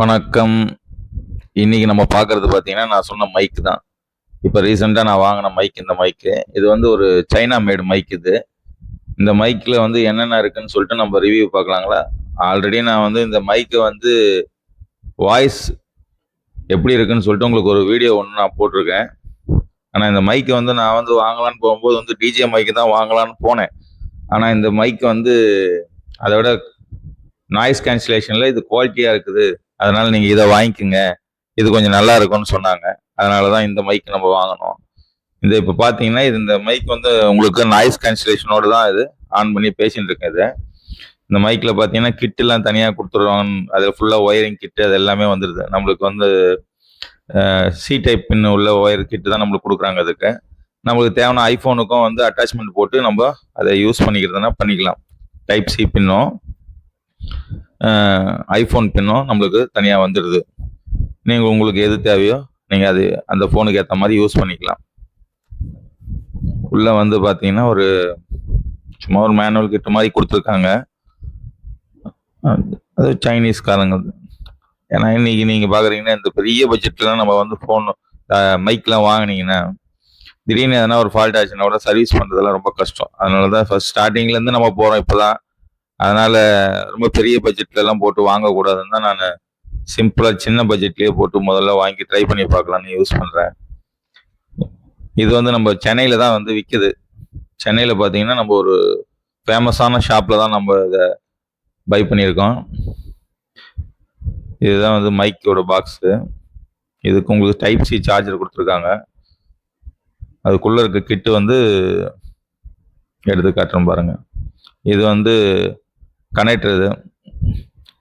வணக்கம். இன்னைக்கு நம்ம பார்க்கறது பார்த்தீங்கன்னா நான் சொன்ன மைக் தான். இப்போ ரீசெண்டாக நான் வாங்கின மைக் இந்த மைக்கு இது வந்து ஒரு சைனா மேடு மைக் இது. இந்த மைக்கில் வந்து என்னென்ன இருக்குன்னு சொல்லிட்டு நம்ம ரிவ்யூ பார்க்கலாங்களா? ஆல்ரெடி நான் வந்து இந்த மைக்கை வந்து வாய்ஸ் எப்படி இருக்குன்னு சொல்லிட்டு உங்களுக்கு ஒரு வீடியோ ஒன்று நான் போட்டிருக்கேன். ஆனால் இந்த மைக்கை வந்து நான் வந்து வாங்கலான்னு போகும்போது வந்து டிஜே மைக்கு தான் வாங்கலான்னு போனேன். ஆனால் இந்த மைக் வந்து அதை விட நாய்ஸ் கேன்சலேஷனில் இது குவாலிட்டியாக இருக்குது. அதனால நீங்கள் இதை வாங்கிக்கோங்க. இது கொஞ்சம் நல்லா இருக்கும்னு சொன்னாங்க. அதனால தான் இந்த மைக் நம்ம வாங்கினோம். இந்த இப்போ பார்த்தீங்கன்னா இது இந்த மைக் வந்து உங்களுக்கு நாய்ஸ் கேன்சலேஷனோட தான் இது. ஆன் பண்ணி பேசிகிட்டு இருக்கேன் இது. இந்த மைக்கில் பார்த்தீங்கன்னா கிட்டெல்லாம் தனியாக கொடுத்துருவாங்க அதில் ஃபுல்லாக ஒயரிங் கிட்டு அது எல்லாமே வந்துடுது நம்மளுக்கு வந்து சி டைப் பின் உள்ள ஒயர் கிட்டு தான் நம்மளுக்கு கொடுக்குறாங்க அதுக்கு. நம்மளுக்கு தேவையான ஐஃபோனுக்கும் வந்து அட்டாச்மெண்ட் போட்டு நம்ம அதை யூஸ் பண்ணிக்கிறதுனா பண்ணிக்கலாம். டைப் சி பின்னும் ஐஃபோன் பின்னும் நம்மளுக்கு தனியாக வந்துடுது நீங்கள் உங்களுக்கு எது தேவையோ நீங்கள் அது அந்த ஃபோனுக்கு ஏற்ற மாதிரி யூஸ் பண்ணிக்கலாம். உள்ளே வந்து பார்த்தீங்கன்னா ஒரு சும்மா ஒரு மேனுவல் கிட்ட மாதிரி கொடுத்துருக்காங்க. அது சைனீஸ்காரங்க ஏன்னா இன்னைக்கு நீங்கள் பார்க்குறீங்கன்னா இந்த பெரிய பட்ஜெட்லாம் நம்ம வந்து ஃபோன் மைக்லாம் வாங்கினீங்கன்னா திடீர்னு எதனா ஒரு ஃபால்ட் ஆச்சுன்னா கூட சர்வீஸ் பண்ணுறதெல்லாம் ரொம்ப கஷ்டம். அதனால தான் ஃபஸ்ட் ஸ்டார்டிங்லேருந்து நம்ம போகிறோம் இப்போ தான் அதனால் ரொம்ப பெரிய பட்ஜெட்லலாம் போட்டு வாங்கக்கூடாதுன்னு தான் நான் சிம்பிளாக சின்ன பட்ஜெட்லேயே போட்டு முதல்ல வாங்கி ட்ரை பண்ணி பார்க்கலான்னு யூஸ் பண்ணுறேன் இது வந்து நம்ம சென்னையில் தான் வந்து விற்கிது சென்னையில் பார்த்தீங்கன்னா நம்ம ஒரு ஃபேமஸான ஷாப்பில் தான் நம்ம இதை பை பண்ணியிருக்கோம். இதுதான் வந்து மைக்கோட பாக்ஸு இதுக்கு உங்களுக்கு டைப் சி சார்ஜர் கொடுத்துருக்காங்க. அதுக்குள்ளே இருக்க கிட்டு வந்து எடுத்து காட்டுறோம் பாருங்கள் இது வந்து கனெக்டர் இது.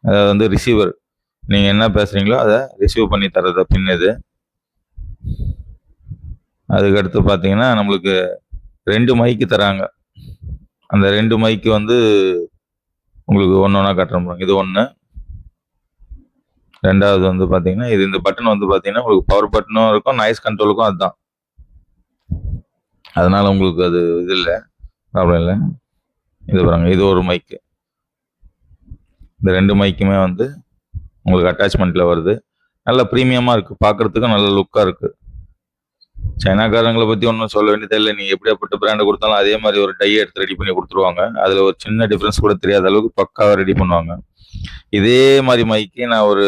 அதாவது வந்து ரிசீவர் நீங்கள் என்ன பேசுகிறீங்களோ அதை ரிசீவ் பண்ணி தர்றது பின் இது. அதுக்கடுத்து பார்த்தீங்கன்னா நம்மளுக்கு ரெண்டு மைக்கு தராங்க. அந்த ரெண்டு மைக்கு வந்து உங்களுக்கு ஒன்று ஒன்றா காட்டுறோம் இது ஒன்று ரெண்டாவது வந்து பார்த்தீங்கன்னா இது இந்த பட்டன் வந்து பார்த்தீங்கன்னா உங்களுக்கு பவர் பட்டனும் இருக்கும் நாய்ஸ் கண்ட்ரோலுக்கும் அதுதான். அதனால் உங்களுக்கு அது இது இல்லை. ப்ராப்ளம் இல்லை. இது பாருங்க இது ஒரு மைக்கு இந்த ரெண்டு மைக்குமே வந்து உங்களுக்கு அட்டாச்மெண்ட்டில் வருது. நல்ல ப்ரீமியமாக இருக்குது பார்க்குறதுக்கும் நல்ல லுக்காக இருக்குது சைனாக்காரங்களை பற்றி ஒன்றும் சொல்ல வேண்டியது இல்லை. நீங்கள் எப்படியாப்பட்ட பிராண்டை கொடுத்தாலும் அதே மாதிரி ஒரு டை எடுத்து ரெடி பண்ணி கொடுத்துருவாங்க. அதில் ஒரு சின்ன டிஃப்ரென்ஸ் கூட தெரியாத அளவுக்கு பக்காவாக ரெடி பண்ணுவாங்க. இதே மாதிரி மைக்கு நான் ஒரு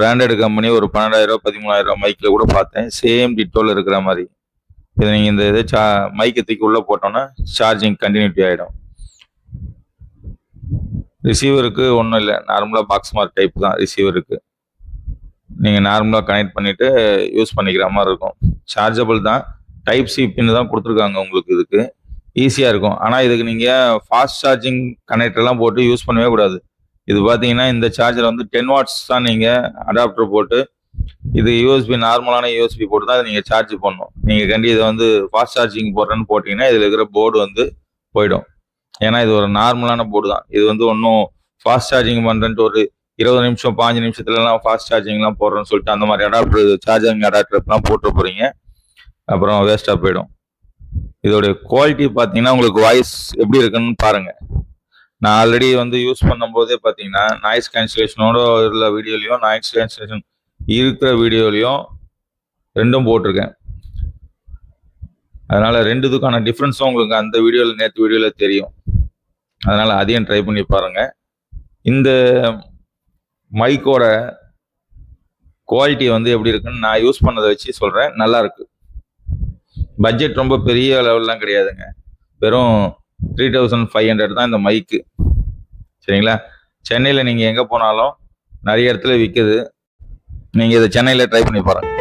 பிராண்டட் கம்பெனி ஒரு பன்னெண்டாயிரம் பதிமூணாயிரம் மைக்கில் கூட பார்த்தேன். சேம் டிட்டோவில் இருக்கிற மாதிரி. இதை நீங்கள் இந்த இதை சா மைக்கை தூக்கி உள்ளே போட்டோன்னா சார்ஜிங் கண்டினியூட்டி ஆகிடும் ரிசீவருக்கு ஒன்றும் இல்லை. நார்மலாக பாக்ஸ் மார்க் டைப் தான் ரிசீவருக்கு நீங்கள் நார்மலாக கனெக்ட் பண்ணிவிட்டு யூஸ் பண்ணிக்கிற மாதிரி இருக்கும். சார்ஜபிள் தான். டைப் சி பின்னு தான் கொடுத்துருக்காங்க உங்களுக்கு இதுக்கு. ஈஸியாக இருக்கும். ஆனால் இதுக்கு நீங்கள் ஃபாஸ்ட் சார்ஜிங் கனெக்டர்லாம் போட்டு யூஸ் பண்ணவே கூடாது. இது பார்த்தீங்கன்னா இந்த சார்ஜர் வந்து டென் வாட்ஸ் தான் நீங்கள் அடாப்டர் போட்டு இது யூஎஸ்பி நார்மலான யூஎஸ்பி போட்டு தான் நீங்கள் சார்ஜ் பண்ணணும். நீங்கள் கண்டி இதை வந்து ஃபாஸ்ட் சார்ஜிங் போடுறேன்னு போட்டிங்கன்னா இதில் இருக்கிற போர்டு வந்து போயிடும். ஏன்னா இது ஒரு நார்மலான போர்டு தான். இது வந்து ஒன்றும் ஃபாஸ்ட் சார்ஜிங் பண்ணுறேன்ட்டு ஒரு இருபது நிமிஷம் பாஞ்சு நிமிஷத்துலலாம் ஃபாஸ்ட் சார்ஜிங்லாம் போடுறேன்னு சொல்லிட்டு அந்த மாதிரி அடாப்டர் சார்ஜிங் அடாப்டர்லாம் போட்டு போகிறீங்க அப்புறம் வேஸ்ட்டாக போயிடும். இதோடைய குவாலிட்டி பார்த்தீங்கன்னா உங்களுக்கு வாய்ஸ் எப்படி இருக்குன்னு பாருங்கள் நான் ஆல்ரெடி வந்து யூஸ் பண்ணும்போதே பார்த்தீங்கன்னா நாய்ஸ் கேன்சலேஷனோட உள்ள வீடியோலையும் நாய்ஸ் கேன்சலேஷன் இருக்கிற வீடியோலையும் ரெண்டும் போட்டிருக்கேன். அதனால ரெண்டுத்துக்கான டிஃப்ரென்ஸும் உங்களுக்கு அந்த வீடியோவில் நேற்று வீடியோவில் தெரியும். அதனால் அதையும் ட்ரை பண்ணி பாருங்கள் இந்த மைக்கோட குவாலிட்டி வந்து எப்படி இருக்குன்னு நான் யூஸ் பண்ணதை வச்சு சொல்கிறேன் நல்லாயிருக்கு பட்ஜெட் ரொம்ப பெரிய லெவல்லாம் கிடையாதுங்க. வெறும் த்ரீ தௌசண்ட் ஃபைவ் ஹண்ட்ரட் தான் இந்த மைக்கு சரிங்களா? சென்னையில் நீங்கள் எங்கே போனாலும் நிறைய இடத்துல விற்குது நீங்கள் இதை சென்னையில் ட்ரை பண்ணி பாருங்கள்